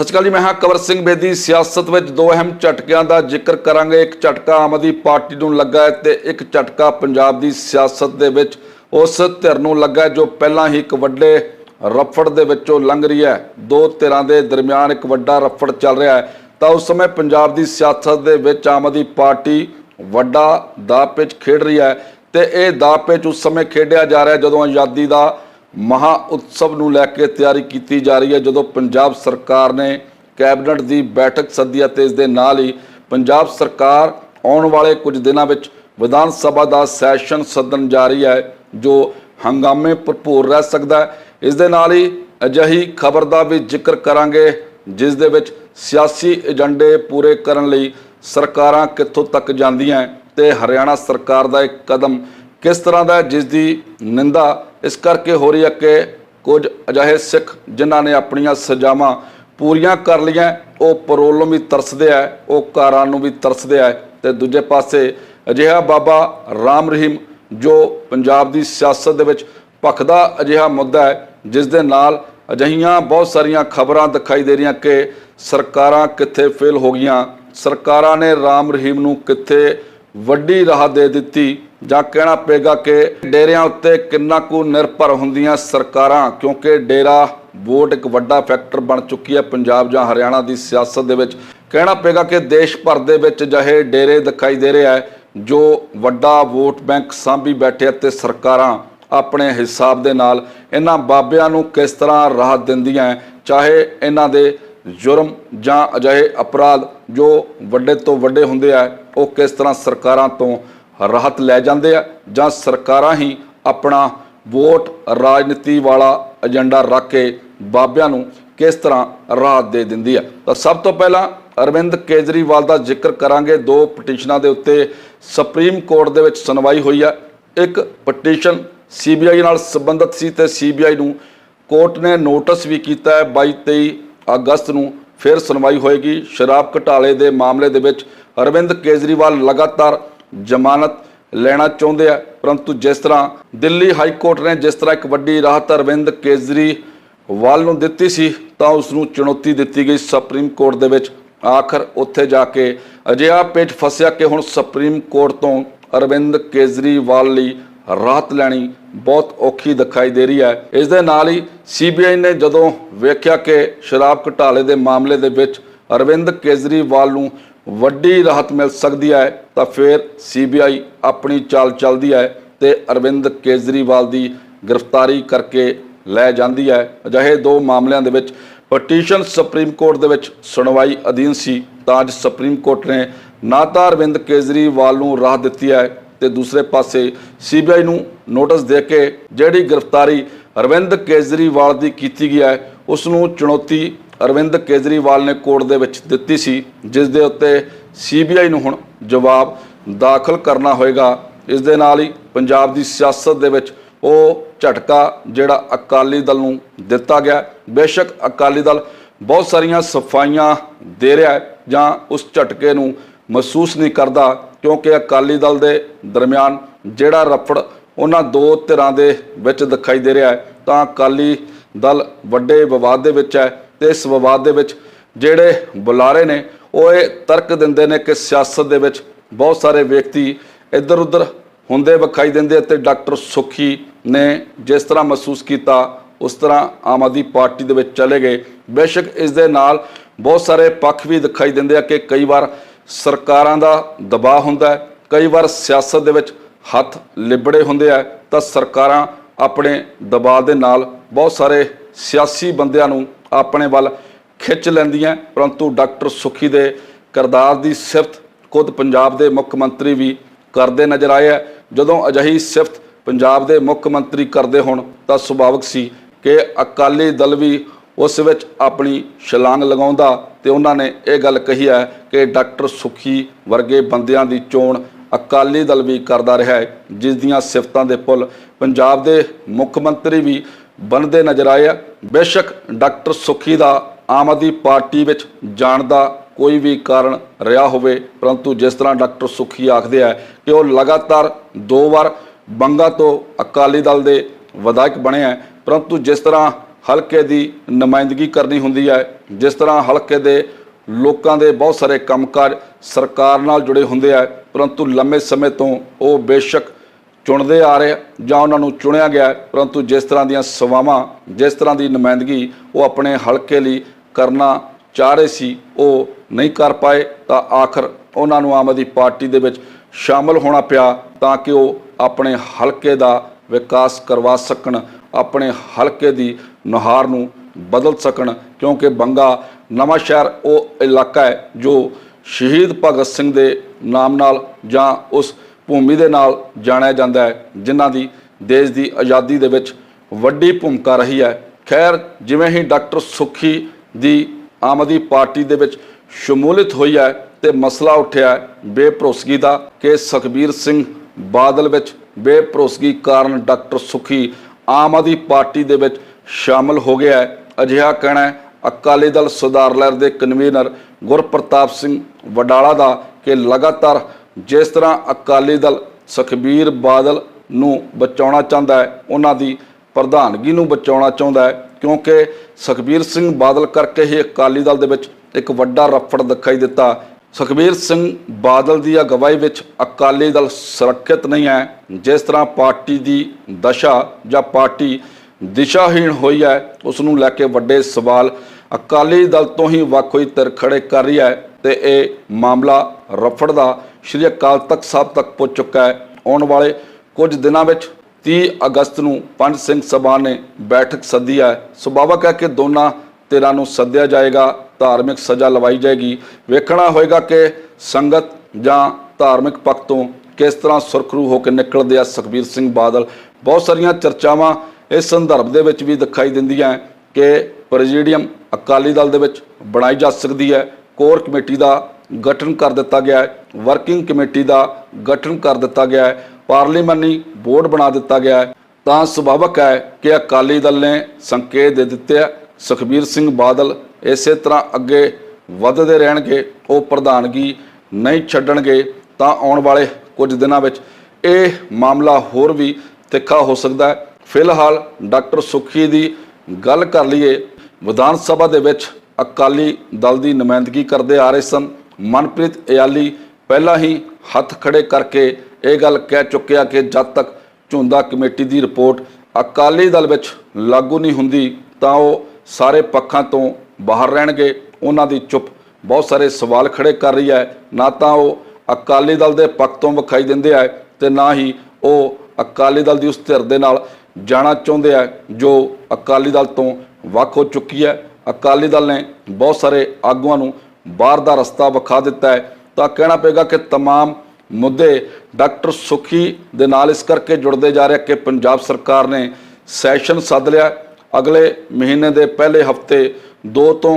ਸਤਿ ਸ਼੍ਰੀ ਅਕਾਲ ਜੀ, ਮੈਂ ਹਾਂ ਕਵਰ ਸਿੰਘ ਬੇਦੀ। ਸਿਆਸਤ ਵਿੱਚ ਦੋ ਅਹਿਮ ਝਟਕਿਆਂ ਦਾ ਜ਼ਿਕਰ ਕਰਾਂਗੇ। ਇੱਕ ਝਟਕਾ ਆਮ ਆਦਮੀ ਪਾਰਟੀ ਨੂੰ ਲੱਗਾ ਹੈ ਤੇ ਇੱਕ ਝਟਕਾ ਪੰਜਾਬ ਦੀ ਸਿਆਸਤ ਦੇ ਵਿੱਚ ਉਸ ਧਿਰ ਨੂੰ ਲੱਗਾ ਜੋ ਪਹਿਲਾਂ ਹੀ ਇੱਕ ਵੱਡੇ ਰਫੜ ਦੇ ਵਿੱਚੋਂ ਲੰਘ ਰਹੀ ਹੈ। ਦੋ ਧਿਰਾਂ ਦੇ ਦਰਮਿਆਨ ਇੱਕ ਵੱਡਾ ਰਫੜ ਚੱਲ ਰਿਹਾ ਹੈ। ਤਾਂ ਉਸ ਸਮੇਂ ਪੰਜਾਬ ਦੀ ਸਿਆਸਤ ਦੇ ਵਿੱਚ ਆਮ ਆਦਮੀ ਪਾਰਟੀ ਵੱਡਾ ਦਾਅ ਪੇਚ ਖੇਡ ਰਹੀ ਹੈ ਤੇ ਇਹ ਦਾਅ ਪੇਚ ਉਸ ਸਮੇਂ ਖੇਡਿਆ ਜਾ ਰਿਹਾ ਜਦੋਂ ਆਜ਼ਾਦੀ ਦਾ ਮਹਾ ਉਤਸਵ ਨੂੰ ਲੈ ਕੇ ਤਿਆਰੀ ਕੀਤੀ ਜਾ ਰਹੀ ਹੈ, ਜਦੋਂ ਪੰਜਾਬ ਸਰਕਾਰ ਨੇ ਕੈਬਨਿਟ ਦੀ ਬੈਠਕ ਸੱਦੀ ਹੈ ਤੇ ਇਸ ਦੇ ਨਾਲ ਹੀ ਪੰਜਾਬ ਸਰਕਾਰ ਆਉਣ ਵਾਲੇ ਕੁਝ ਦਿਨਾਂ ਵਿੱਚ ਵਿਧਾਨ ਸਭਾ ਦਾ ਸੈਸ਼ਨ ਸੱਦਣ ਜਾ ਰਹੀ ਹੈ, ਜੋ ਹੰਗਾਮੇ ਭਰਪੂਰ ਰਹਿ ਸਕਦਾ ਹੈ। ਇਸ ਦੇ ਨਾਲ ਹੀ ਅਜਿਹੀ ਖਬਰ ਦਾ ਵੀ ਜ਼ਿਕਰ ਕਰਾਂਗੇ, ਜਿਸ ਦੇ ਵਿੱਚ ਸਿਆਸੀ ਏਜੰਡੇ ਪੂਰੇ ਕਰਨ ਲਈ ਸਰਕਾਰਾਂ ਕਿੱਥੋਂ ਤੱਕ ਜਾਂਦੀਆਂ ਹੈ ਤੇ ਹਰਿਆਣਾ ਸਰਕਾਰ ਦਾ ਇੱਕ ਕਦਮ ਕਿਸ ਤਰ੍ਹਾਂ ਦਾ ਜਿਸ ਦੀ ਨਿੰਦਾ? ਇਸ ਕਰਕੇ ਹੋ ਰਹੀ ਹੈ ਕਿ ਕੁਝ ਅਜਿਹੇ ਸਿੱਖ ਜਿਨ੍ਹਾਂ ਨੇ ਆਪਣੀਆਂ ਸਜ਼ਾਵਾਂ ਪੂਰੀਆਂ ਕਰ ਲਈਆਂ, ਉਹ ਪਰੋਲ ਨੂੰ ਵੀ ਤਰਸਦੇ ਆ, ਉਹ ਕਾਰਾਂ ਨੂੰ ਵੀ ਤਰਸਦੇ ਆ। ਤੇ ਦੂਜੇ ਪਾਸੇ ਅਜਿਹਾ ਬਾਬਾ ਰਾਮ ਰਹੀਮ, ਜੋ ਪੰਜਾਬ ਦੀ ਸਿਆਸਤ ਦੇ ਵਿੱਚ ਭਖਦਾ ਅਜਿਹਾ ਮੁੱਦਾ ਹੈ, ਜਿਸ ਦੇ ਨਾਲ ਅਜਿਹੀਆਂ ਬਹੁਤ ਸਾਰੀਆਂ ਖਬਰਾਂ ਦਿਖਾਈ ਦੇ ਰਹੀਆਂ ਕਿ ਸਰਕਾਰਾਂ ਕਿੱਥੇ ਫੇਲ ਹੋ ਗਈਆਂ, ਸਰਕਾਰਾਂ ਨੇ ਰਾਮ ਰਹੀਮ ਨੂੰ ਕਿੱਥੇ ਵੱਡੀ ਰਾਹ ਦੇ ਦਿੱਤੀ। ਜਾਂ ਕਹਿਣਾ ਪਏਗਾ ਕਿ ਡੇਰਿਆਂ ਉੱਤੇ ਕਿੰਨਾ ਕੁ ਨਿਰਭਰ ਹੁੰਦੀਆਂ ਸਰਕਾਰਾਂ ਕਿਉਂਕਿ ਡੇਰਾ ਵੋਟ ਇੱਕ ਵੱਡਾ ਫੈਕਟਰ ਬਣ ਚੁੱਕੀ ਹੈ ਪੰਜਾਬ ਜਾਂ ਹਰਿਆਣਾ ਦੀ ਸਿਆਸਤ ਦੇ ਵਿੱਚ। ਕਹਿਣਾ ਪਏਗਾ ਕਿ ਦੇਸ਼ ਭਰ ਦੇ ਵਿੱਚ ਜਹੇ ਡੇਰੇ ਦਿਖਾਈ ਦੇ ਰਿਹਾ ਹੈ ਜੋ ਵੱਡਾ ਵੋਟ ਬੈਂਕ ਸਾਂਭੀ ਬੈਠੇ ਅਤੇ ਸਰਕਾਰਾਂ ਆਪਣੇ ਹਿਸਾਬ ਦੇ ਨਾਲ ਇਹਨਾਂ ਬਾਬਿਆਂ ਨੂੰ ਕਿਸ ਤਰ੍ਹਾਂ ਰਾਹਤ ਦਿੰਦੀਆਂ ਹੈ, ਚਾਹੇ ਇਹਨਾਂ ਦੇ ਜੁਰਮ ਜਾਂ ਅਜਿਹੇ ਅਪਰਾਧ ਜੋ ਵੱਡੇ ਤੋਂ ਵੱਡੇ ਹੁੰਦੇ ਆ ਉਹ ਕਿਸ ਤਰ੍ਹਾਂ ਸਰਕਾਰਾਂ ਤੋਂ ਰਾਹਤ ਲੈ ਜਾਂਦੇ ਆ ਜਾਂ ਸਰਕਾਰਾਂ ਹੀ ਆਪਣਾ ਵੋਟ ਰਾਜਨੀਤੀ ਵਾਲਾ ਏਜੰਡਾ ਰੱਖ ਕੇ ਬਾਬਿਆਂ ਨੂੰ ਕਿਸ ਤਰ੍ਹਾਂ ਰਾਹਤ ਦੇ ਦਿੰਦੀ ਆ? ਤਾਂ ਸਭ ਤੋਂ ਪਹਿਲਾਂ ਅਰਵਿੰਦ ਕੇਜਰੀਵਾਲ ਦਾ ਜ਼ਿਕਰ ਕਰਾਂਗੇ। ਦੋ ਪਟੀਸ਼ਨਾਂ ਦੇ ਉੱਤੇ ਸੁਪਰੀਮ ਕੋਰਟ ਦੇ ਵਿੱਚ ਸੁਣਵਾਈ ਹੋਈ ਆ। ਇੱਕ ਪਟੀਸ਼ਨ ਸੀਬੀਆਈ ਨਾਲ ਸੰਬੰਧਿਤ ਸੀ ਤੇ ਸੀਬੀਆਈ ਨੂੰ ਕੋਰਟ ਨੇ ਨੋਟਿਸ ਵੀ ਕੀਤਾ ਹੈ। 22 23 ਅਗਸਤ ਨੂੰ ਫਿਰ ਸੁਣਵਾਈ ਹੋਏਗੀ। ਸ਼ਰਾਬ ਘਟਾਲੇ ਦੇ ਮਾਮਲੇ ਦੇ ਵਿੱਚ ਅਰਵਿੰਦ ਕੇਜਰੀਵਾਲ ਲਗਾਤਾਰ ਜ਼ਮਾਨਤ ਲੈਣਾ ਚਾਹੁੰਦੇ ਆ। ਪਰੰਤੂ ਜਿਸ ਤਰ੍ਹਾਂ ਦਿੱਲੀ ਹਾਈ ਕੋਰਟ ਨੇ ਜਿਸ ਤਰ੍ਹਾਂ ਇੱਕ ਵੱਡੀ ਰਾਹਤ ਅਰਵਿੰਦ ਕੇਜਰੀਵਾਲ ਨੂੰ ਦਿੱਤੀ ਸੀ, ਤਾਂ ਉਸ ਨੂੰ ਚੁਣੌਤੀ ਦਿੱਤੀ ਗਈ ਸੁਪਰੀਮ ਕੋਰਟ ਦੇ ਵਿੱਚ। ਆਖਰ ਉੱਥੇ ਜਾ ਕੇ ਅਜਿਹਾ ਪੇਚ ਫਸਿਆ ਕਿ ਹੁਣ ਸੁਪਰੀਮ ਕੋਰਟ ਤੋਂ ਅਰਵਿੰਦ ਕੇਜਰੀਵਾਲ ਲਈ ਰਾਹਤ ਲੈਣੀ ਬਹੁਤ ਔਖੀ ਦਿਖਾਈ ਦੇ ਰਹੀ ਹੈ। ਇਸ ਦੇ ਨਾਲ ਹੀ ਸੀਬੀਆਈ ਨੇ ਜਦੋਂ ਵੇਖਿਆ ਕਿ ਸ਼ਰਾਬ ਘਟਾਲੇ ਦੇ ਮਾਮਲੇ ਦੇ ਵਿੱਚ ਅਰਵਿੰਦ ਕੇਜਰੀਵਾਲ ਨੂੰ ਵੱਡੀ ਰਾਹਤ ਮਿਲ ਸਕਦੀ ਹੈ, ਤਾਂ ਫਿਰ ਸੀਬੀਆਈ ਆਪਣੀ ਚਾਲ ਚੱਲਦੀ ਹੈ ਤੇ ਅਰਵਿੰਦ ਕੇਜਰੀਵਾਲ ਦੀ ਗ੍ਰਿਫਤਾਰੀ ਕਰਕੇ ਲੈ ਜਾਂਦੀ ਹੈ। ਅਜਿਹੇ ਦੋ ਮਾਮਲਿਆਂ ਦੇ ਵਿੱਚ ਪਟੀਸ਼ਨ ਸੁਪਰੀਮ ਕੋਰਟ ਦੇ ਵਿੱਚ ਸੁਣਵਾਈ ਅਧੀਨ ਸੀ, ਤਾਂ ਅੱਜ ਸੁਪਰੀਮ ਕੋਰਟ ਨੇ ਨਾ ਤਾਂ ਅਰਵਿੰਦ ਕੇਜਰੀਵਾਲ ਨੂੰ ਰਾਹ ਦਿੱਤੀ ਹੈ ਤੇ ਦੂਸਰੇ ਪਾਸੇ ਸੀਬੀਆਈ ਨੂੰ ਨੋਟਿਸ ਦੇ ਕੇ ਜਿਹੜੀ ਗ੍ਰਿਫਤਾਰੀ ਅਰਵਿੰਦ ਕੇਜਰੀਵਾਲ ਦੀ ਕੀਤੀ ਗਈ ਹੈ, ਉਸ ਨੂੰ ਚੁਣੌਤੀ ਅਰਵਿੰਦ ਕੇਜਰੀਵਾਲ ਨੇ ਕੋਰਟ ਦੇ ਵਿੱਚ ਦਿੱਤੀ ਸੀ, ਜਿਸ ਦੇ ਉੱਤੇ ਸੀਬੀਆਈ ਨੂੰ ਹੁਣ ਜਵਾਬ ਦਾਖਲ ਕਰਨਾ ਹੋਏਗਾ। ਇਸ ਦੇ ਨਾਲ ਹੀ ਪੰਜਾਬ ਦੀ ਸਿਆਸਤ ਦੇ ਵਿੱਚ ਉਹ ਝਟਕਾ ਜਿਹੜਾ ਅਕਾਲੀ ਦਲ ਨੂੰ ਦਿੱਤਾ ਗਿਆ। ਬੇਸ਼ੱਕ ਅਕਾਲੀ ਦਲ ਬਹੁਤ ਸਾਰੀਆਂ ਸਫਾਈਆਂ ਦੇ ਰਿਹਾ ਹੈ ਜਾਂ ਉਸ ਝਟਕੇ ਨੂੰ ਮਹਿਸੂਸ ਨਹੀਂ ਕਰਦਾ, ਕਿਉਂਕਿ ਅਕਾਲੀ ਦਲ ਦੇ ਦਰਮਿਆਨ ਜਿਹੜਾ ਰਫੜ ਉਹਨਾਂ ਦੋ ਧਿਰਾਂ ਦੇ ਵਿੱਚ ਦਿਖਾਈ ਦੇ ਰਿਹਾ ਹੈ। ਤਾਂ ਅਕਾਲੀ ਦਲ ਵੱਡੇ ਵਿਵਾਦ ਦੇ ਵਿੱਚ ਹੈ। ਤੇ ਇਸ ਵਿਵਾਦ ਦੇ ਵਿੱਚ ਜਿਹੜੇ ਬੁਲਾਰੇ ਨੇ, ਉਹ ਇਹ ਤਰਕ ਦਿੰਦੇ ਨੇ ਕਿ ਸਿਆਸਤ ਦੇ ਵਿੱਚ ਬਹੁਤ ਸਾਰੇ ਵਿਅਕਤੀ ਇੱਧਰ ਉੱਧਰ ਹੁੰਦੇ ਵਿਖਾਈ ਦਿੰਦੇ ਅਤੇ ਡਾਕਟਰ ਸੁਖੀ ਨੇ ਜਿਸ ਤਰ੍ਹਾਂ ਮਹਿਸੂਸ ਕੀਤਾ, ਉਸ ਤਰ੍ਹਾਂ ਆਮ ਆਦਮੀ ਪਾਰਟੀ ਦੇ ਵਿੱਚ ਚਲੇ ਗਏ। ਬੇਸ਼ੱਕ ਇਸ ਦੇ ਨਾਲ ਬਹੁਤ ਸਾਰੇ ਪੱਖ ਵੀ ਦਿਖਾਈ ਦਿੰਦੇ ਆ ਕਿ ਕਈ ਵਾਰ ਸਰਕਾਰਾਂ ਦਾ ਦਬਾਅ ਹੁੰਦਾ ਹੈ, ਕਈ ਵਾਰ ਸਿਆਸਤ ਦੇ ਵਿੱਚ ਹੱਥ ਲਿਬੜੇ ਹੁੰਦੇ ਆ, ਤਾਂ ਸਰਕਾਰਾਂ ਆਪਣੇ ਦਬਾਅ ਦੇ ਨਾਲ ਬਹੁਤ ਸਾਰੇ ਸਿਆਸੀ ਬੰਦਿਆਂ ਨੂੰ ਆਪਣੇ ਵੱਲ ਖਿੱਚ ਲੈਂਦੀਆਂ, ਪਰੰਤੂ ਡਾਕਟਰ ਸੁਖੀ ਦੇ ਕਰਦਾਰ ਦੀ ਸਿਫਤ ਖੁਦ ਪੰਜਾਬ ਦੇ ਮੁੱਖ ਮੰਤਰੀ ਵੀ ਕਰਦੇ ਨਜ਼ਰ ਆਏ ਆ। ਜਦੋਂ ਅਜਿਹੀ ਸਿਫਤ ਪੰਜਾਬ ਦੇ ਮੁੱਖ ਮੰਤਰੀ ਕਰਦੇ ਹੋਣ, ਤਾਂ ਸੁਭਾਵਿਕ ਸੀ ਕਿ ਅਕਾਲੀ ਦਲ ਵੀ ਉਸ ਵਿੱਚ ਆਪਣੀ ਛਲਾਂਗ ਲਗਾਉਂਦਾ ਤੇ ਉਹਨਾਂ ਨੇ ਇਹ ਗੱਲ ਕਹੀ ਹੈ ਕਿ ਡਾਕਟਰ ਸੁਖੀ ਵਰਗੇ ਬੰਦਿਆਂ ਦੀ ਚੋਣ ਅਕਾਲੀ ਦਲ ਵੀ ਕਰਦਾ ਰਿਹਾ ਹੈ, ਜਿਸ ਦੀਆਂ ਸਿਫਤਾਂ ਦੇ ਪੁੱਲ ਪੰਜਾਬ ਦੇ ਮੁੱਖ ਮੰਤਰੀ ਵੀ ਬਣਦੇ ਨਜ਼ਰ ਆਏ ਆ। ਬੇਸ਼ੱਕ ਡਾਕਟਰ ਸੁਖੀ ਦਾ ਆਮ ਆਦਮੀ ਪਾਰਟੀ ਵਿੱਚ ਜਾਣ ਦਾ ਕੋਈ ਵੀ ਕਾਰਨ ਰਿਹਾ ਹੋਵੇ, ਪਰੰਤੂ ਜਿਸ ਤਰ੍ਹਾਂ ਡਾਕਟਰ ਸੁਖੀ ਆਖਦੇ ਆ ਕਿ ਉਹ ਲਗਾਤਾਰ ਦੋ ਵਾਰ ਬੰਗਾ ਤੋਂ ਅਕਾਲੀ ਦਲ ਦੇ ਵਿਧਾਇਕ ਬਣੇ ਆ, ਪਰੰਤੂ ਜਿਸ ਤਰ੍ਹਾਂ ਹਲਕੇ ਦੀ ਨੁਮਾਇੰਦਗੀ ਕਰਨੀ ਹੁੰਦੀ ਹੈ ਜਿਸ ਤਰ੍ਹਾਂ ਹਲਕੇ ਦੇ ਲੋਕਾਂ ਦੇ ਬਹੁਤ ਸਾਰੇ ਕੰਮਕਾਜ ਸਰਕਾਰ ਨਾਲ ਜੁੜੇ ਹੁੰਦੇ ਆ, ਪਰੰਤੂ ਲੰਮੇ ਸਮੇਂ ਤੋਂ ਉਹ ਬੇਸ਼ੱਕ ਚੁਣਦੇ ਆ ਰਹੇ ਜਾਂ ਉਹਨਾਂ ਨੂੰ ਚੁਣਿਆ ਗਿਆ ਪਰੰਤੂ ਜਿਸ ਤਰ੍ਹਾਂ ਦੀਆਂ ਸੇਵਾਵਾਂ, ਜਿਸ ਤਰ੍ਹਾਂ ਦੀ ਨੁਮਾਇੰਦਗੀ ਉਹ ਆਪਣੇ ਹਲਕੇ ਲਈ ਕਰਨਾ ਚਾਹ ਰਹੇ ਸੀ, ਉਹ ਨਹੀਂ ਕਰ ਪਾਏ, ਤਾਂ ਆਖਰ ਉਹਨਾਂ ਨੂੰ ਆਮ ਆਦਮੀ ਪਾਰਟੀ ਦੇ ਵਿੱਚ ਸ਼ਾਮਲ ਹੋਣਾ ਪਿਆ, ਤਾਂ ਕਿ ਉਹ ਆਪਣੇ ਹਲਕੇ ਦਾ ਵਿਕਾਸ ਕਰਵਾ ਸਕਣ, ਆਪਣੇ ਹਲਕੇ ਦੀ ਨੁਹਾਰ ਨੂੰ ਬਦਲ ਸਕਣ, ਕਿਉਂਕਿ ਬੰਗਾ ਨਵਾਂ ਸ਼ਹਿਰ ਉਹ ਇਲਾਕਾ ਹੈ ਜੋ ਸ਼ਹੀਦ ਭਗਤ ਸਿੰਘ ਦੇ ਨਾਮ ਨਾਲ ਜਾਂ ਉਸ ਭੂਮੀ ਦੇ ਨਾਲ ਜਾਣਿਆ ਜਾਂਦਾ ਹੈ, ਜਿਨ੍ਹਾਂ ਦੀ ਦੇਸ਼ ਦੀ ਆਜ਼ਾਦੀ ਦੇ ਵਿੱਚ ਵੱਡੀ ਭੂਮਿਕਾ ਰਹੀ ਹੈ। ਖੈਰ, ਜਿਵੇਂ ਹੀ ਡਾਕਟਰ ਸੁਖੀ ਦੀ ਆਮ ਆਦਮੀ ਪਾਰਟੀ ਦੇ ਵਿੱਚ ਸ਼ਮੂਲੀਅਤ ਹੋਈ ਹੈ ਤੇ ਮਸਲਾ ਉੱਠਿਆ ਹੈ ਬੇਭਰੋਸਗੀ ਦਾ ਕਿ ਸੁਖਬੀਰ ਸਿੰਘ ਬਾਦਲ ਵਿੱਚ ਬੇਭਰੋਸਗੀ ਕਾਰਨ ਡਾਕਟਰ ਸੁਖੀ ਆਮ ਆਦਮੀ ਪਾਰਟੀ ਦੇ ਵਿੱਚ ਸ਼ਾਮਲ ਹੋ ਗਿਆ ਹੈ। ਅਜਿਹਾ ਕਹਿਣਾ ਹੈ, ਅਕਾਲੀ ਦਲ ਸੁਧਾਰ ਲਹਿਰ ਦੇ ਕਨਵੀਨਰ ਗੁਰਪ੍ਰਤਾਪ ਸਿੰਘ ਵਡਾਲਾ ਦਾ ਕਿ ਲਗਾਤਾਰ ਜਿਸ ਤਰ੍ਹਾਂ ਅਕਾਲੀ ਦਲ ਸੁਖਬੀਰ ਬਾਦਲ ਨੂੰ ਬਚਾਉਣਾ ਚਾਹੁੰਦਾ ਹੈ, ਉਹਨਾਂ ਦੀ ਪ੍ਰਧਾਨਗੀ ਨੂੰ ਬਚਾਉਣਾ ਚਾਹੁੰਦਾ ਹੈ, ਕਿਉਂਕਿ ਸੁਖਬੀਰ ਸਿੰਘ ਬਾਦਲ ਕਰਕੇ ਹੀ ਅਕਾਲੀ ਦਲ ਦੇ ਵਿੱਚ ਇੱਕ ਵੱਡਾ ਰਫੜ ਦਿਖਾਈ ਦਿੱਤਾ। ਸੁਖਬੀਰ ਸਿੰਘ ਬਾਦਲ ਦੀ ਅਗਵਾਈ ਵਿੱਚ ਅਕਾਲੀ ਦਲ ਸੁਰੱਖਿਅਤ ਨਹੀਂ ਹੈ। ਜਿਸ ਤਰ੍ਹਾਂ ਪਾਰਟੀ ਦੀ ਦਸ਼ਾ ਜਾਂ ਪਾਰਟੀ ਦਿਸ਼ਾਹੀਣ ਹੋਈ ਹੈ, ਉਸ ਨੂੰ ਲੈ ਕੇ ਵੱਡੇ ਸਵਾਲ ਅਕਾਲੀ ਦਲ ਤੋਂ ਹੀ ਵੱਖ ਹੋਈ ਧਿਰ ਖੜੇ ਕਰ ਰਹੀ ਹੈ ਤੇ ਇਹ ਮਾਮਲਾ ਰਫੜ ਦਾ ਸ਼੍ਰੀ ਅਕਾਲ ਤਖਤ ਸਾਹਿਬ ਤੱਕ ਪਹੁੰਚ ਚੁੱਕਾ ਹੈ। ਆਉਣ ਵਾਲੇ ਕੁਝ ਦਿਨਾਂ ਵਿੱਚ 30 ਅਗਸਤ ਨੂੰ ਪੰਜ ਸਿੰਘ ਸਭਾ ਨੇ ਬੈਠਕ ਸੱਦੀ ਹੈ। ਸੁਭਾਵਕ ਹੈ ਕਿ ਦੋਨਾਂ ਧਿਰਾਂ ਨੂੰ ਸੱਦਿਆ ਜਾਏਗਾ, ਧਾਰਮਿਕ ਸਜ਼ਾ ਲਵਾਈ ਜਾਏਗੀ। ਵੇਖਣਾ ਹੋਏਗਾ ਕਿ ਸੰਗਤ ਜਾਂ ਧਾਰਮਿਕ ਪੱਖ ਤੋਂ ਕਿਸ ਤਰ੍ਹਾਂ ਸੁਰਖਰੂ ਹੋ ਕੇ ਨਿਕਲਦੇ ਆ ਸੁਖਬੀਰ ਸਿੰਘ ਬਾਦਲ। ਬਹੁਤ ਸਾਰੀਆਂ ਚਰਚਾਵਾਂ ਇਸ ਸੰਦਰਭ ਦੇ ਵਿੱਚ ਵੀ ਦਿਖਾਈ ਦਿੰਦੀਆਂ ਕਿ ਪ੍ਰੈਜ਼ੀਡੀਅਮ ਅਕਾਲੀ ਦਲ ਦੇ ਵਿੱਚ ਬਣਾਈ ਜਾ ਸਕਦੀ ਹੈ। ਕੋਰ ਕਮੇਟੀ ਦਾ ਗਠਨ ਕਰ ਦਿੱਤਾ ਗਿਆ ਹੈ। ਵਰਕਿੰਗ ਕਮੇਟੀ ਦਾ ਗਠਨ ਕਰ ਦਿੱਤਾ ਗਿਆ ਹੈ। ਪਾਰਲੀਮਾਨੀ ਬੋਰਡ ਬਣਾ ਦਿੱਤਾ ਗਿਆ ਹੈ। ਤਾਂ ਸੁਭਾਵਕ ਹੈ ਕਿ ਅਕਾਲੀ ਦਲ ਨੇ ਸੰਕੇਤ ਦੇ ਦਿੱਤੇ ਆ। ਸੁਖਬੀਰ ਸਿੰਘ ਬਾਦਲ ਇਸੇ ਤਰ੍ਹਾਂ ਅੱਗੇ ਵੱਧਦੇ ਰਹਿਣਗੇ, ਉਹ ਪ੍ਰਧਾਨਗੀ ਨਹੀਂ ਛੱਡਣਗੇ, ਤਾਂ ਆਉਣ ਵਾਲੇ ਕੁਝ ਦਿਨਾਂ ਵਿੱਚ ਇਹ ਮਾਮਲਾ ਹੋਰ ਵੀ ਤਿੱਖਾ ਹੋ ਸਕਦਾ ਹੈ। ਫਿਲਹਾਲ ਡਾਕਟਰ ਸੁਖੀ ਦੀ ਗੱਲ ਕਰ ਲਈਏ। ਵਿਧਾਨ ਸਭਾ ਦੇ ਵਿੱਚ ਅਕਾਲੀ ਦਲ ਦੀ ਨੁਮਾਇੰਦਗੀ ਕਰਦੇ ਆ ਰਹੇ ਸਨ। ਮਨਪ੍ਰੀਤ ਇਆਲੀ ਪਹਿਲਾਂ ਹੀ ਹੱਥ ਖੜੇ ਕਰਕੇ ਇਹ ਗੱਲ ਕਹਿ ਚੁੱਕਿਆ ਕਿ ਜਦ ਤੱਕ ਝੁੰਦਾ ਕਮੇਟੀ ਦੀ ਰਿਪੋਰਟ ਅਕਾਲੀ ਦਲ ਵਿੱਚ ਲਾਗੂ ਨਹੀਂ ਹੁੰਦੀ ਤਾਂ ਉਹ ਸਾਰੇ ਪੱਖਾਂ ਤੋਂ ਬਾਹਰ ਰਹਿਣਗੇ। ਉਹਨਾਂ ਦੀ ਚੁੱਪ ਬਹੁਤ ਸਾਰੇ ਸਵਾਲ ਖੜੇ ਕਰ ਰਹੀ ਹੈ। ਨਾ ਤਾਂ ਉਹ ਅਕਾਲੀ ਦਲ ਦੇ ਪੱਖ ਤੋਂ ਵਿਖਾਈ ਦਿੰਦੇ ਆ ਤੇ ਨਾ ਹੀ ਉਹ ਅਕਾਲੀ ਦਲ ਦੀ ਉਸ ਧਿਰ ਦੇ ਨਾਲ ਜਾਣਾ ਚਾਹੁੰਦੇ ਆ, ਜੋ ਅਕਾਲੀ ਦਲ ਤੋਂ ਵੱਖ ਹੋ ਚੁੱਕੀ ਹੈ। ਅਕਾਲੀ ਦਲ ਨੇ ਬਹੁਤ ਸਾਰੇ ਆਗੂਆਂ ਨੂੰ ਬਾਹਰ ਦਾ ਰਸਤਾ ਵਿਖਾ ਦਿੱਤਾ ਹੈ ਤਾਂ ਕਹਿਣਾ ਪਏਗਾ ਕਿ तमाम ਮੁੱਦੇ ਡਾਕਟਰ ਸੁਖੀ ਦੇ ਨਾਲ ਇਸ ਕਰਕੇ ਜੁੜਦੇ ਜਾ ਰਹੇ ਕਿ ਪੰਜਾਬ ਸਰਕਾਰ ਨੇ ਸੈਸ਼ਨ ਸੱਦ ਲਿਆ ਅਗਲੇ ਮਹੀਨੇ ਦੇ ਪਹਿਲੇ ਹਫਤੇ 2 ਤੋਂ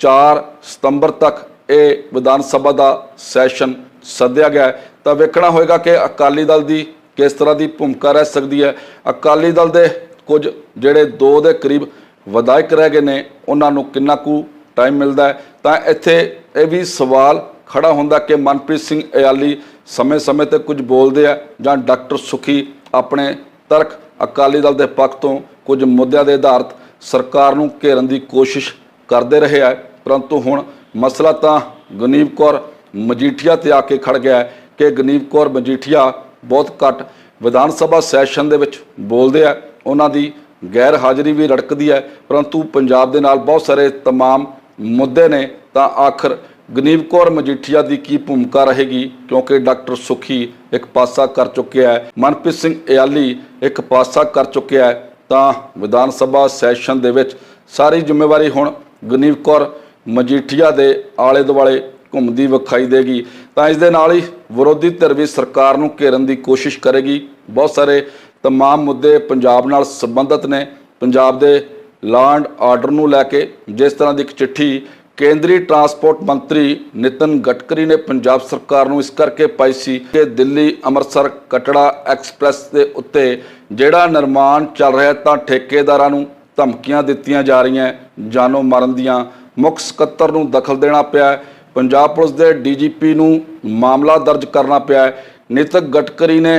4 ਸਤੰਬਰ ਤੱਕ ਇਹ ਵਿਧਾਨ ਸਭਾ ਦਾ ਸੈਸ਼ਨ ਸੱਦਿਆ ਗਿਆ ਹੈ। ਤਾਂ ਵੇਖਣਾ ਹੋਏਗਾ ਕਿ ਅਕਾਲੀ ਦਲ ਦੀ ਕਿਸ ਤਰ੍ਹਾਂ ਦੀ ਭੂਮਿਕਾ ਰਹਿ ਸਕਦੀ ਹੈ ਅਕਾਲੀ ਦਲ ਦੇ ਕੁਝ ਜਿਹੜੇ 2 ਦੇ ਕਰੀਬ ਵਿਧਾਇਕ ਰਹਿ ਗਏ ਨੇ ਉਹਨਾਂ ਨੂੰ ਕਿੰਨਾ ਕੁ ਟਾਈਮ ਮਿਲਦਾ ਹੈ ਤਾਂ ਇੱਥੇ ਇਹ ਵੀ ਸਵਾਲ ਖੜਾ ਹੁੰਦਾ ਕਿ ਮਨਪ੍ਰੀਤ ਸਿੰਘ ਇਆਲੀ ਸਮੇਂ-ਸਮੇਂ ਤੇ ਕੁਝ ਬੋਲਦੇ ਆ ਜਾਂ ਡਾਕਟਰ ਸੁਖੀ ਆਪਣੇ ਤਰਕ ਅਕਾਲੀ ਦਲ ਦੇ ਪੱਖ ਤੋਂ ਕੁਝ ਮੁੱਦਿਆਂ ਦੇ ਆਧਾਰਿਤ ਸਰਕਾਰ ਨੂੰ ਘੇਰਨ ਦੀ ਕੋਸ਼ਿਸ਼ ਕਰਦੇ ਰਹੇ ਆ ਪਰੰਤੂ ਹੁਣ ਮਸਲਾ ਤਾਂ ਗਨੀਵ ਕੌਰ ਮਜੀਠੀਆ ਤੇ ਆ ਕੇ ਖੜ ਗਿਆ ਹੈ ਕਿ ਗਨੀਵ ਕੌਰ ਮਜੀਠੀਆ ਬਹੁਤ ਘੱਟ ਵਿਧਾਨ ਸਭਾ ਸੈਸ਼ਨ ਦੇ ਵਿੱਚ ਬੋਲਦੇ ਆ ਉਹਨਾਂ ਦੀ ਗੈਰ ਹਾਜ਼ਰੀ ਵੀ ਰੜਕਦੀ ਹੈ ਪਰੰਤੂ ਪੰਜਾਬ ਦੇ ਨਾਲ ਬਹੁਤ ਸਾਰੇ तमाम ਮੁੱਦੇ ਨੇ ਤਾਂ ਆਖਰ ਗਨੀਵ ਕੌਰ ਮਜੀਠੀਆ ਦੀ ਕੀ ਭੂਮਿਕਾ ਰਹੇਗੀ ਕਿਉਂਕਿ ਡਾਕਟਰ ਸੁਖੀ ਇੱਕ ਪਾਸਾ ਕਰ ਚੁੱਕਿਆ ਹੈ ਮਨਪ੍ਰੀਤ ਸਿੰਘ ਇਆਲੀ ਇੱਕ ਪਾਸਾ ਕਰ ਚੁੱਕਿਆ ਹੈ ਤਾਂ ਵਿਧਾਨ ਸਭਾ ਸੈਸ਼ਨ ਦੇ ਵਿੱਚ ਸਾਰੀ ਜ਼ਿੰਮੇਵਾਰੀ ਹੁਣ ਗਨੀਵ ਕੌਰ ਮਜੀਠੀਆ ਦੇ ਆਲੇ ਦੁਆਲੇ ਘੁੰਮਦੀ ਵਿਖਾਈ ਦੇਗੀ ਤਾਂ ਇਸ ਦੇ ਨਾਲ ਹੀ ਵਿਰੋਧੀ ਧਿਰ ਵੀ ਸਰਕਾਰ ਨੂੰ ਘੇਰਨ ਦੀ ਕੋਸ਼ਿਸ਼ ਕਰੇਗੀ ਬਹੁਤ ਸਾਰੇ तमाम ਮੁੱਦੇ ਪੰਜਾਬ ਨਾਲ ਸੰਬੰਧਿਤ ਨੇ ਪੰਜਾਬ ਦੇ ਲਾਂਡ ਆਰਡਰ ਨੂੰ ਲੈ ਕੇ ਜਿਸ ਤਰ੍ਹਾਂ ਦੀ ਇੱਕ ਚਿੱਠੀ ਕੇਂਦਰੀ ਟਰਾਂਸਪੋਰਟ ਮੰਤਰੀ ਨਿਤਨ ਗਡਕਰੀ ਨੇ ਪੰਜਾਬ ਸਰਕਾਰ ਨੂੰ ਇਸ ਕਰਕੇ ਪਾਈ ਸੀ ਕਿ ਦਿੱਲੀ ਅੰਮ੍ਰਿਤਸਰ ਕਟੜਾ ਐਕਸਪ੍ਰੈਸ ਦੇ ਉੱਤੇ ਜਿਹੜਾ ਨਿਰਮਾਣ ਚੱਲ ਰਿਹਾ ਤਾਂ ਠੇਕੇਦਾਰਾਂ ਨੂੰ ਧਮਕੀਆਂ ਦਿੱਤੀਆਂ ਜਾ ਰਹੀਆਂ ਹੈ, ਜਾਨੋਂ ਮਾਰਨ ਦੀਆਂ ਮੁੱਖ ਸਕੱਤਰ ਨੂੰ ਦਖਲ ਦੇਣਾ ਪਿਆ ਪੰਜਾਬ ਪੁਲਿਸ ਦੇ ਡੀਜੀਪੀ ਨੂੰ ਮਾਮਲਾ ਦਰਜ ਕਰਨਾ ਪਿਆ ਹੈ। ਨਿਤਨ ਗਡਕਰੀ ਨੇ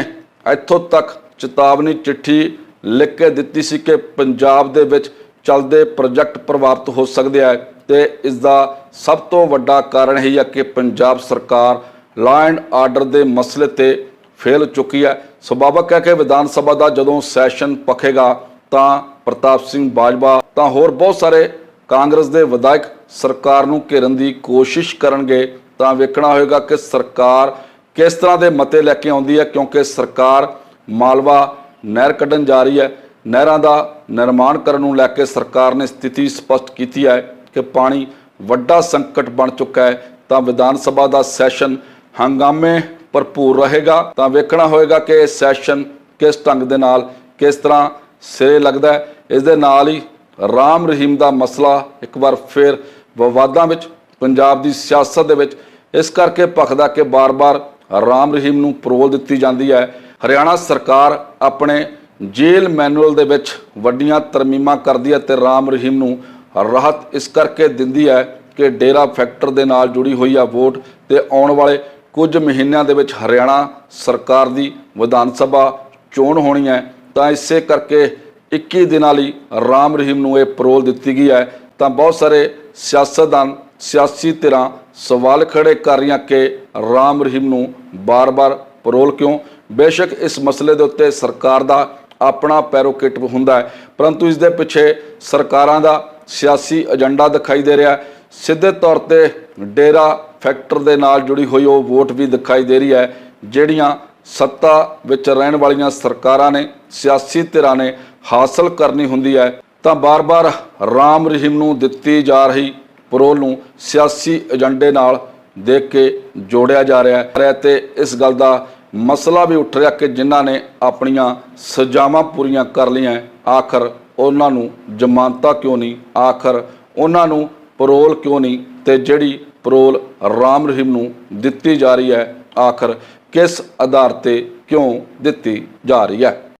ਇੱਥੋਂ ਤੱਕ ਚੇਤਾਵਨੀ ਚਿੱਠੀ ਲਿਖ ਕੇ ਦਿੱਤੀ ਸੀ ਕਿ ਪੰਜਾਬ ਦੇ ਵਿੱਚ ਚੱਲਦੇ ਪ੍ਰੋਜੈਕਟ ਪ੍ਰਭਾਵਿਤ ਹੋ ਸਕਦੇ ਹੈ ਤੇ ਇਸ ਦਾ ਸਭ ਤੋਂ ਵੱਡਾ ਕਾਰਨ ਇਹ ਹੈ ਕਿ ਪੰਜਾਬ ਸਰਕਾਰ ਲਾਅ ਐਂਡ ਆਰਡਰ ਦੇ ਮਸਲੇ ਤੇ ਫੇਲ ਚੁੱਕੀ ਹੈ ਸੁਭਾਵਕ ਹੈ ਕਿ ਵਿਧਾਨ ਸਭਾ ਦਾ ਜਦੋਂ ਸੈਸ਼ਨ ਪਖੇਗਾ ਤਾਂ ਪ੍ਰਤਾਪ ਸਿੰਘ ਬਾਜਵਾ ਤਾਂ ਹੋਰ ਬਹੁਤ ਸਾਰੇ ਕਾਂਗਰਸ ਦੇ ਵਿਧਾਇਕ ਸਰਕਾਰ ਨੂੰ ਘੇਰਨ ਦੀ ਕੋਸ਼ਿਸ਼ ਕਰਨਗੇ ਤਾਂ ਵੇਖਣਾ ਹੋਏਗਾ ਕਿ ਸਰਕਾਰ ਕਿਸ ਤਰ੍ਹਾਂ ਦੇ ਮਤੇ ਲੈ ਕੇ ਆਉਂਦੀ ਹੈ ਕਿਉਂਕਿ ਸਰਕਾਰ ਮਾਲਵਾ ਨਹਿਰ ਕੱਢਣ ਜਾ ਰਹੀ ਹੈ ਨਹਿਰਾਂ ਦਾ ਨਿਰਮਾਣ ਕਰਨ ਨੂੰ ਲੈ ਕੇ ਸਰਕਾਰ ਨੇ ਸਥਿਤੀ ਸਪਸ਼ਟ ਕੀਤੀ ਹੈ ਕਿ ਪਾਣੀ ਵੱਡਾ ਸੰਕਟ ਬਣ ਚੁੱਕਾ ਹੈ, ਤਾਂ ਵਿਧਾਨ ਸਭਾ ਦਾ ਸੈਸ਼ਨ ਹੰਗਾਮੇ ਭਰਪੂਰ ਰਹੇਗਾ। ਤਾਂ ਵੇਖਣਾ ਹੋਏਗਾ ਕਿ ਇਹ ਸੈਸ਼ਨ ਕਿਸ ਢੰਗ ਦੇ ਨਾਲ, ਕਿਸ ਤਰ੍ਹਾਂ ਸਿਰੇ ਲੱਗਦਾ ਹੈ। ਇਸ ਦੇ ਨਾਲ ਹੀ ਰਾਮ ਰਹੀਮ ਦਾ ਮਸਲਾ ਇੱਕ ਵਾਰ ਫਿਰ ਵਿਵਾਦਾਂ ਵਿੱਚ, ਪੰਜਾਬ ਦੀ ਸਿਆਸਤ ਦੇ ਵਿੱਚ, ਇਸ ਕਰਕੇ ਭਖਦਾ ਕਿ ਬਾਰ-ਬਾਰ ਰਾਮ ਰਹੀਮ ਨੂੰ ਪਰੋਲ ਦਿੱਤੀ ਜਾਂਦੀ ਹੈ। ਹਰਿਆਣਾ ਸਰਕਾਰ ਆਪਣੇ ਜੇਲ੍ਹ ਮੈਨੂਅਲ ਦੇ ਵਿੱਚ ਵੱਡੀਆਂ ਤਰਮੀਮਾਂ ਕਰਦੀ ਹੈ ਤੇ ਰਾਮ ਰਹੀਮ ਨੂੰ ਰਾਹਤ ਇਸ ਕਰਕੇ ਦਿੰਦੀ ਹੈ ਕਿ ਡੇਰਾ ਫੈਕਟਰ ਦੇ ਨਾਲ ਜੁੜੀ ਹੋਈ ਆ ਵੋਟ ਤੇ ਆਉਣ ਵਾਲੇ ਕੁਝ ਮਹੀਨਿਆਂ ਦੇ ਵਿੱਚ ਹਰਿਆਣਾ ਸਰਕਾਰ ਦੀ ਵਿਧਾਨ ਸਭਾ ਚੋਣ ਹੋਣੀ ਹੈ। ਤਾਂ ਇਸੇ ਕਰਕੇ 21 ਦਿਨਾਂ ਲਈ ਰਾਮ ਰਹੀਮ ਨੂੰ ਇਹ ਪਰੋਲ ਦਿੱਤੀ ਗਈ ਹੈ। ਤਾਂ ਬਹੁਤ ਸਾਰੇ ਸਿਆਸਤਦਾਨ, ਸਿਆਸੀ ਧਿਰਾਂ ਸਵਾਲ ਖੜੇ ਕਰ ਰਹੀਆਂ ਕਿ ਰਾਮ ਰਹੀਮ ਨੂੰ ਬਾਰ-ਬਾਰ ਪਰੋਲ ਕਿਉਂ? ਬੇਸ਼ੱਕ ਇਸ ਮਸਲੇ ਦੇ ਉੱਤੇ ਸਰਕਾਰ ਦਾ ਆਪਣਾ ਪੈਰੋਕਿਟ ਹੁੰਦਾ ਹੈ। ਪਰੰਤੂ ਇਸ ਦੇ ਪਿੱਛੇ ਸਰਕਾਰਾਂ ਦਾ ਸਿਆਸੀ ਏਜੰਡਾ ਦਿਖਾਈ ਦੇ ਰਿਹਾ ਸਿੱਧੇ ਤੌਰ ਤੇ ਡੇਰਾ ਫੈਕਟਰ ਦੇ ਨਾਲ ਜੁੜੀ ਹੋਈ ਉਹ ਵੋਟ ਵੀ ਦਿਖਾਈ ਦੇ ਰਹੀ ਹੈ, ਜਿਹੜੀਆਂ ਸੱਤਾ ਵਿੱਚ ਰਹਿਣ ਵਾਲੀਆਂ ਸਰਕਾਰਾਂ ਨੇ, ਸਿਆਸੀ ਧਿਰਾਂ ਨੇ ਹਾਸਲ ਕਰਨੀ ਹੁੰਦੀ ਹੈ। ਤਾਂ ਬਾਰ-ਬਾਰ ਰਾਮ ਰਹੀਮ ਨੂੰ ਦਿੱਤੀ ਜਾ ਰਹੀ ਪਰੋਲ ਨੂੰ ਸਿਆਸੀ ਏਜੰਡੇ ਨਾਲ ਦੇਖ ਕੇ ਜੋੜਿਆ ਜਾ ਰਿਹਾ ਹੈ। ਤੇ ਇਸ ਗੱਲ ਦਾ ਮਸਲਾ ਵੀ ਉੱਠ ਰਿਹਾ ਕਿ ਜਿਨ੍ਹਾਂ ਨੇ ਆਪਣੀਆਂ ਸਜ਼ਾਵਾਂ ਪੂਰੀਆਂ ਕਰ ਲਈਆਂ, ਆਖਰ ਉਹਨਾਂ ਨੂੰ ਜ਼ਮਾਨਤਾਂ ਕਿਉਂ ਨਹੀਂ? ਆਖਰ ਉਹਨਾਂ ਨੂੰ ਪਰੋਲ ਕਿਉਂ ਨਹੀਂ? ਤੇ ਜਿਹੜੀ ਪਰੋਲ ਰਾਮ ਰਹੀਮ ਨੂੰ ਦਿੱਤੀ ਜਾ ਰਹੀ ਹੈ, ਆਖਰ ਕਿਸ ਆਧਾਰ ਤੇ ਕਿਉਂ ਦਿੱਤੀ ਜਾ ਰਹੀ ਹੈ?